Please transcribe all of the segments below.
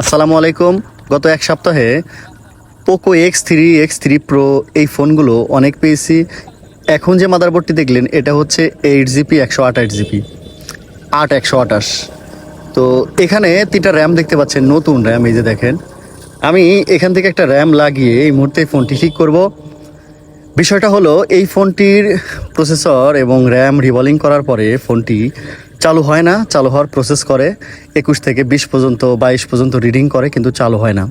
আসসালামু আলাইকুম। গত এক সপ্তাহে Poco X three X three Pro এই ফোনগুলো অনেক পেয়েছি। এখন যে মাদারবোর্ডটি দেখলেন, এটা হচ্ছে এইট জিবি একশো আঠাশ জিবি আট, একশো আঠাশ। তো এখানে তিনটা র্যাম দেখতে পাচ্ছেন, নতুন র্যাম এই যে দেখেন। আমি এখান থেকে একটা র্যাম লাগিয়ে এই মুহূর্তে ফোনটি ঠিক করব। বিষয়টা হলো, এই ফোনটির প্রসেসর এবং র্যাম রিভলিং করার পরে ফোনটি চালু হয় না, চালু হওয়ার প্রসেস করে। একুশ থেকে বিশ পর্যন্ত বাইশ পর্যন্ত রিডিং করে, কিন্তু চালু হয় না।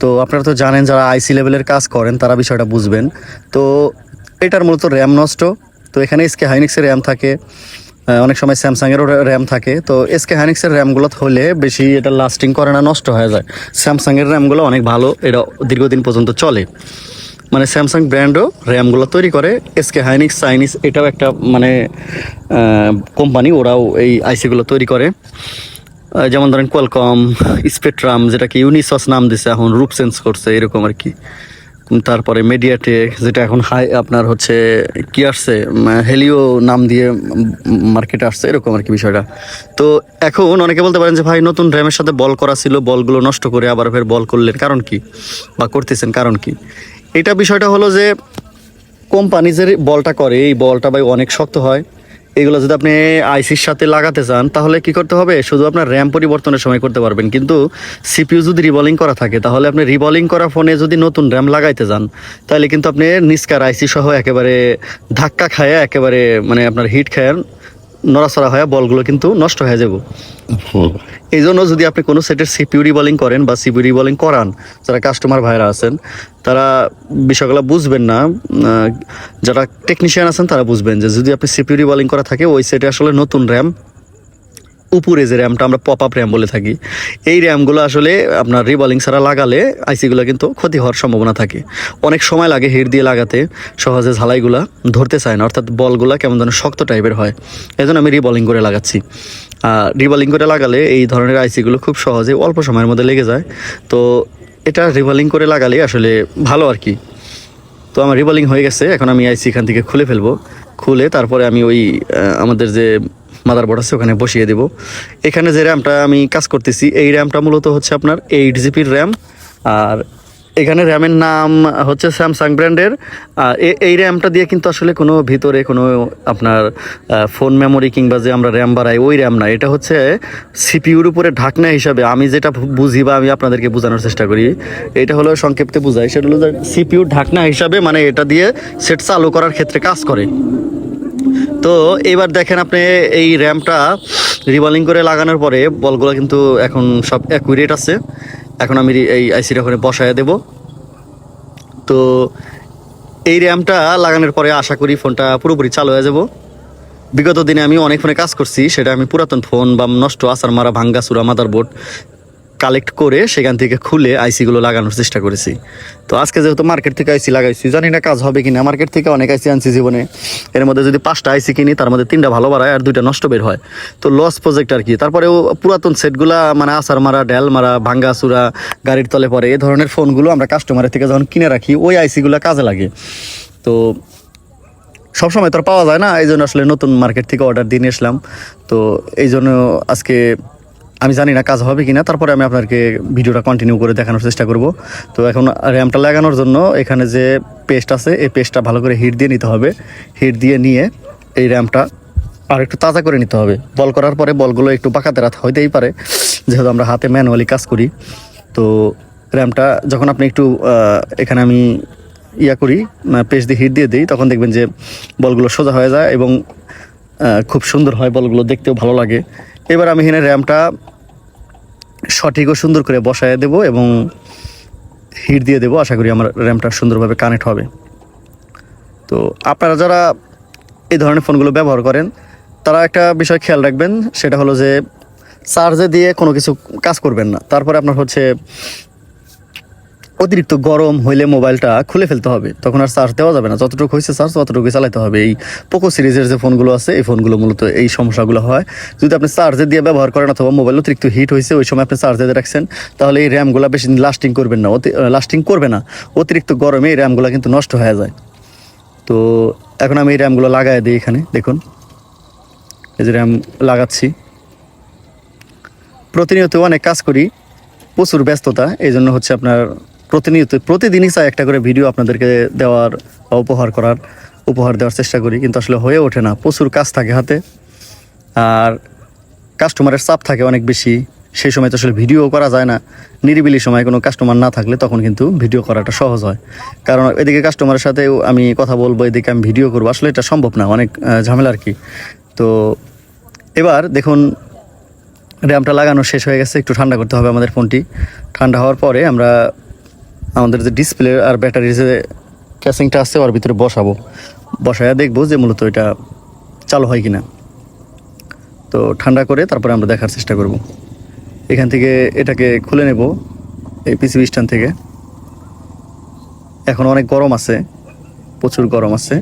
তো আপনারা তো জানেন যারা আইসি লেভেলের কাজ করেন, তারা বিষয়টা বুঝবেন। তো এটার মূলত র্যাম নষ্ট। তো এখানে এসকে হাইনিক্সের র্যাম থাকে। অনেক সময় স্যামসাংয়েরও র্যাম থাকে। তো এসকে হাইনিক্সের র্যামগুলো হলে বেশি এটা লাস্টিং করে না, নষ্ট হয়ে যায়। স্যামসাংয়ের র্যামগুলো অনেক ভালো, এটা দীর্ঘদিন পর্যন্ত চলে। মানে স্যামসাং ব্র্যান্ডও র্যামগুলো তৈরি করে এসকে হাইনিক্স চাইনিজ এটাও একটা মানে কোম্পানি ওরাও এই আইসিগুলো তৈরি করে। যেমন ধরেন কোয়ালকম স্পেট্রাম যেটাকে ইউনিসস নাম দিছে এখন রূপ সেন্স করছে, এরকম আর কি। তারপরে মেডিয়াটেক যেটা এখন হাই আপনার হচ্ছে, কি আসছে? হেলিও নাম দিয়ে মার্কেটে আসছে, এরকম আর কি বিষয়টা। তো এখন অনেকে বলতে পারেন যে, ভাই, নতুন র্যামের সাথে বল করা ছিল বলগুলো নষ্ট করে আবার ফের বল করলেন কারণ কি? বা করতেছেন কারণ কি? এটা বিষয়টা হলো যে কোম্পানি যে বলটা করে, এই বলটা ভাই অনেক শক্ত হয়। এগুলো যদি আপনি আইসির সাথে লাগাতে চান, তাহলে কি করতে হবে? শুধু আপনার র্যাম পরিবর্তনের সময় করতে পারবেন। কিন্তু সিপিইউ যদি রিবলিং করা থাকে, তাহলে আপনি রিবলিং করা ফোনে যদি নতুন র্যাম লাগাইতে যান তাহলে কিন্তু আপনি নিষ্কার আইসি সহ একেবারে ধাক্কা খায় একেবারে মানে আপনার হিট খায় নড়াচড়া হয় বলগুলো কিন্তু নষ্ট হয়ে যাব। এই জন্য যদি আপনি কোনো সেটের সিপিউরি বলিং করেন বা সিপিউরি বলিং করান যারা কাস্টমার ভাইরা আছেন তারা বিষয়গুলো বুঝবেন না যারা টেকনিশিয়ান আছেন তারা বুঝবেন যে যদি আপনি সিপিউরি বলিং করা থাকে ওই সেটে আসলে নতুন র্যাম উপরে যে র্যামটা আমরা পপ আপ র্যাম বলে থাকি, এই র্যামগুলো আসলে আপনার রিবলিং ছাড়া লাগালে আইসিগুলো কিন্তু ক্ষতি হওয়ার সম্ভাবনা থাকে। অনেক সময় লাগে হিট দিয়ে লাগাতে, সহজে ঝালাইগুলা ধরতে চায় না, অর্থাৎ বলগুলা কেমন যেন শক্ত টাইপের হয়। এই জন্য আমি রিবলিং করে লাগাচ্ছি। আর রিবলিং করে লাগালে এই ধরনের আইসিগুলো খুব সহজে অল্প সময়ের মধ্যে লেগে যায়। তো এটা রিবলিং করে লাগালে আসলে ভালো আর কি। তো আমার রিবলিং হয়ে গেছে, এখন আমি আইসি এখান থেকে খুলে ফেলব। খুলে তারপরে আমি ওই আমাদের যে মাদারবোর্ড আছে, ওখানে বসিয়ে দেব। এখানে যে র্যামটা আমি কাজ করতেছি, এই র্যামটা মূলত হচ্ছে আপনার এইট জিবির র্যাম আর এখানে র্যামের নাম হচ্ছে স্যামসাং ব্র্যান্ডের এই র্যামটা দিয়ে কিন্তু আসলে কোনো ভিতরে কোনো আপনার ফোন মেমোরি কিংবা যে আমরা র্যাম বাড়াই, ওই র্যাম না। এটা হচ্ছে সিপিউর উপরে ঢাকনা হিসাবে। আমি যেটা বুঝি বা আমি আপনাদেরকে বোঝানোর চেষ্টা করি, এটা হলো সংক্ষেপে বুঝাই সেটা হলো সিপিউর ঢাকনা হিসাবে মানে এটা দিয়ে সেট চালু করার ক্ষেত্রে কাজ করে। তো এবার দেখেন আপনি এই র্যামটা রিবলিং করে লাগানোর পরে বলগুলো কিন্তু এখন সব অ্যাকুরেট আছে। এখন আমি এই আইসিটা ওখানে বসায় দেব। তো এই র্যামটা লাগানোর পরে আশা করি ফোনটা পুরোপুরি চালু হয়ে যাব। বিগত দিনে আমি অনেক ফোনে কাজ করছি, সেটা আমি পুরাতন ফোন বা নষ্ট আসার মারা, ভাঙ্গা মাদার মাদারবোর্ড কালেক্ট করে সেখান থেকে খুলে আইসিগুলো লাগানোর চেষ্টা করেছি। তো আজকে যেহেতু মার্কেট থেকে আইসি লাগাইছি, জানি না কাজ হবে কিনা। মার্কেট থেকে অনেক আইসি আনছি জীবনে। এর মধ্যে যদি পাঁচটা আইসি কিনি, তার মধ্যে তিনটা ভালো বাড়ায় আর দুইটা নষ্ট বের হয়। তো লস প্রজেক্ট আর কি। তারপরেও পুরাতন সেটগুলা মানে আসার মারা ডেল মারা, ভাঙ্গা চুরা গাড়ির তলে পরে এই ধরনের ফোনগুলো আমরা কাস্টমারের থেকে যখন কিনে রাখি, ওই আইসিগুলো কাজে লাগে। তো সবসময় তো পাওয়া যায় না এই জন্য আসলে নতুন মার্কেট থেকে অর্ডার দিয়ে নিয়ে আসলাম। তো এই জন্য আজকে আমি জানি না কাজ হবে কিনা, তারপরে আমি আপনাকে ভিডিওটা কন্টিনিউ করে দেখানোর চেষ্টা করব। তো এখন র্যামটা লাগানোর জন্য এখানে যে পেস্ট আছে, এই পেস্টটা ভালো করে হিট দিয়ে নিতে হবে। হিট দিয়ে নিয়ে এই র্যামটা আর একটু তাজা করে নিতে হবে। বল করার পরে বলগুলো একটু পাকাতে রাত হইতেই পারে, যেহেতু আমরা হাতে ম্যানুয়ালি কাজ করি। তো র্যামটা যখন আপনি একটু এখানে আমি ইয়া করি পেস্ট দিয়ে হিট দিয়ে দিই, তখন দেখবেন যে বলগুলো সোজা হয়ে যায় এবং খুব সুন্দর হয় বলগুলো দেখতেও ভালো লাগে। এবার আমি এখানে র্যামটা সঠিক ও সুন্দর করে বসায় দেব এবং হিট দিয়ে দেবো। আশা করি আমার র্যামটা সুন্দরভাবে কানেক্ট হবে। তো আপনারা যারা এই ধরনের ফোনগুলো ব্যবহার করেন, তারা একটা বিষয় খেয়াল রাখবেন, সেটা হলো যে চার্জে দিয়ে কোনো কিছু কাজ করবেন না। তারপরে আপনার হচ্ছে অতিরিক্ত গরম হইলে মোবাইলটা খুলে ফেলতে হবে। তখন আর চার্জ দেওয়া যাবে না। যতটুকু হয়েছে চার্জ ততটুকু চালাতে হবে। এই পোকো সিরিজের যে ফোনগুলো আছে, এই ফোনগুলো মূলত এই সমস্যাগুলো হয়। যদি আপনি চার্জে দিয়ে ব্যবহার করেন অথবা মোবাইল অতিরিক্ত হিট হয়েছে ওই সময় আপনি চার্জে দিয়ে রাখছেন, তাহলে এই র্যামগুলো বেশি লাস্টিং করবেন না। লাস্টিং করবে না। অতিরিক্ত গরমে এই র্যামগুলো কিন্তু নষ্ট হয়ে যায়। তো এখন আমি এই র্যামগুলো লাগাই দিই এখানে, দেখুন। এই যে র্যাম লাগাচ্ছি। প্রতিনিয়ত অনেক কাজ করি। প্রচুর ব্যস্ততা এই জন্য হচ্ছে আপনার প্রতিনিয়ত প্রতিদিনই চাই একটা করে ভিডিও আপনাদেরকে দেওয়ার বা উপহার করার, উপহার দেওয়ার চেষ্টা করি, কিন্তু আসলে হয়ে ওঠে না। প্রচুর কাজ থাকে হাতে, আর কাস্টমারের চাপ থাকে অনেক বেশি। সেই সময় তো আসলে ভিডিও করা যায় না। নিরিবিলি সময় কোনো কাস্টমার না থাকলে তখন কিন্তু ভিডিও করাটা সহজ হয়। কারণ এদিকে কাস্টমারের সাথেও আমি কথা বলব, এদিকে আমি ভিডিও করব, আসলে এটা সম্ভব না, অনেক ঝামেলা আর কি। তো এবার দেখুন, র্যামটা লাগানো শেষ হয়ে গেছে, একটু ঠান্ডা করতে হবে আমাদের ফোনটি। ঠান্ডা হওয়ার পরে আমরা আমাদের যে ডিসপ্লে আর ব্যাটারির যে ক্যাসিংটা আছে, ওর ভিতরে বসাবো। বসায় দেখব যে মূলত এটা চালু হয় কিনা। তো ঠান্ডা করে তারপরে আমরা দেখার চেষ্টা করব। এখান থেকে এটাকে খুলে নেব, এই পিসিবি স্ট্যান্ড থেকে। এখন অনেক গরম আছে, প্রচুর গরম আছে।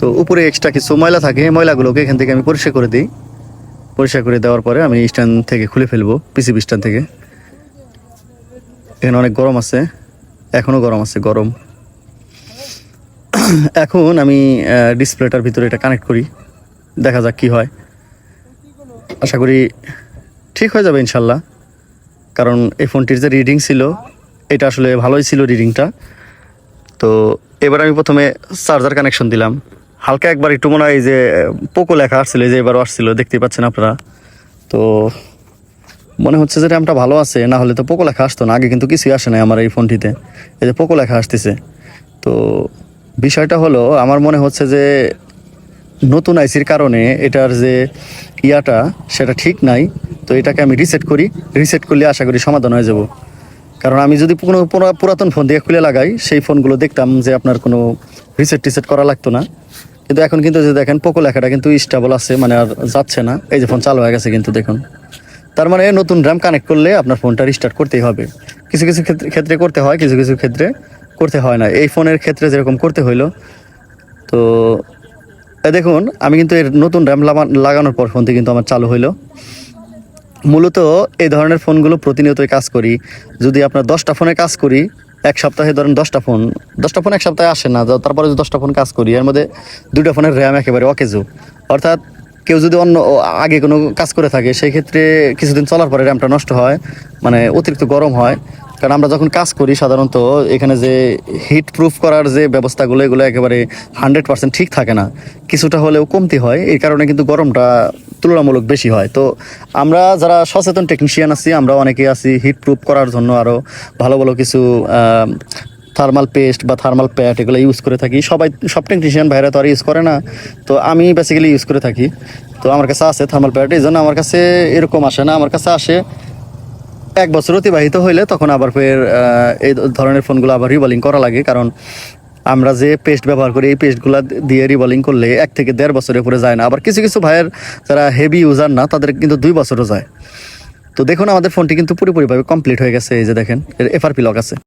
তো উপরে এক্সট্রা কিছু ময়লা থাকে এই ময়লাগুলোকে এখান থেকে আমি পরিষ্কার করে দিই। পরিষ্কার করে দেওয়ার পরে আমি স্ট্যান্ড থেকে খুলে ফেলব পিসিবি স্ট্যান্ড থেকে। এখানে অনেক গরম আছে। এখনও গরম আছে, গরম। এখন আমি ডিসপ্লেটার ভিতরে এটা কানেক্ট করি। দেখা যাক কি হয়। আশা করি ঠিক হয়ে যাবে ইনশাল্লাহ। কারণ এই ফোনটির যে রিডিং ছিল, এটা আসলে ভালোই ছিল রিডিংটা তো এবার আমি প্রথমে চার্জার কানেকশন দিলাম। হালকা একবার একটু মনে হয় যে, পোকো লেখা আসছিল যে এবারও আসছিল, দেখতেই পাচ্ছেন আপনারা। তো মনে হচ্ছে যে র্যামটা ভালো আছে, না হলে তো পোকো লেখা আসতো না। আগে কিন্তু কিছুই আসে নাই আমার এই ফোনটিতে। এই যে পোকো লেখা আসতেছে। তো বিষয়টা হলো, আমার মনে হচ্ছে যে নতুন আইসির কারণে এটার যে ইয়াটা, সেটা ঠিক নাই। তো এটাকে আমি রিসেট করি। রিসেট করলে আশা করি সমাধান হয়ে যাব। কারণ আমি যদি কোনো পুরা- পুরাতন ফোন দিয়ে খুলে লাগাই, সেই ফোনগুলো দেখতাম যে আপনার কোনো রিসেট টিসেট করা লাগতো না। কিন্তু এখন কিন্তু যে দেখেন, পোকো লেখাটা কিন্তু স্টেবল আছে মানে আর যাচ্ছে না। এই যে ফোন চালু হয়ে গেছে কিন্তু দেখুন। তার মানে নতুন র্যাম কানেক্ট করলে আপনার ফোনটা রিস্টার্ট করতেই হবে। কিছু কিছু ক্ষেত্রে- করতে হয়, কিছু কিছু ক্ষেত্রে করতে হয় না। এই ফোনের ক্ষেত্রে যেরকম করতে হইল, তো দেখুন, আমি কিন্তু এর নতুন র্যাম লাগানোর পর ফোনটি কিন্তু আমার চালু হইল। মূলত এই ধরনের ফোনগুলো প্রতিনিয়তই কাজ করি। যদি আপনার দশটা ফোনে কাজ করি, এক সপ্তাহে ধরেন দশটা ফোন দশটা ফোন এক সপ্তাহে আসে না, তারপরে যদি দশটা ফোন কাজ করি, এর মধ্যে দুটো ফোনের র্যাম একেবারে অকেজো। অর্থাৎ কেউ যদি অন্য আগে কোনো কাজ করে থাকে সেই ক্ষেত্রে কিছুদিন চলার পরে র্যামটা নষ্ট হয় মানে অতিরিক্ত গরম হয়। কারণ আমরা যখন কাজ করি, সাধারণত এখানে যে হিট প্রুফ করার যে ব্যবস্থাগুলো, এগুলো একেবারে হান্ড্রেড পার্সেন্ট ঠিক থাকে না। কিছুটা হলেও কমতি হয়, এই কারণে কিন্তু গরমটা তুলনামূলক বেশি হয়। তো আমরা যারা সচেতন টেকনিশিয়ান আছি, আমরা অনেকে আছি হিট প্রুফ করার জন্য আরও ভালো ভালো কিছু থার্মাল পেস্ট বা থার্মাল প্যাড এগুলো ইউজ করে থাকি। সবাই, সব টেকনিশিয়ান ভাইরা তো আর ইউজ করে না। তো আমি বেসিক্যালি ইউজ করে থাকি। তো আমার কাছে আছে থার্মাল প্যাড এই জন্য আমার কাছে এরকম আসে না। আমার কাছে আসে এক বছর অতিবাহিত হইলে তখন আবার ফের এই ধরনের ফোনগুলো আবার রিবলিং করা লাগে। কারণ আমরা যে পেস্ট ব্যবহার করি, এই পেস্টগুলো দিয়ে রিবলিং করলে এক থেকে দেড় বছরের উপরে যায় না। আবার কিছু কিছু ভাইয়ের যারা হেভি ইউজার না, তাদের কিন্তু দুই বছরও যায়। তো দেখুন, আমাদের ফোনটি কিন্তু পুরোপুরিভাবে কমপ্লিট হয়ে গেছে। এই যে দেখেন এফআরপি লক আছে।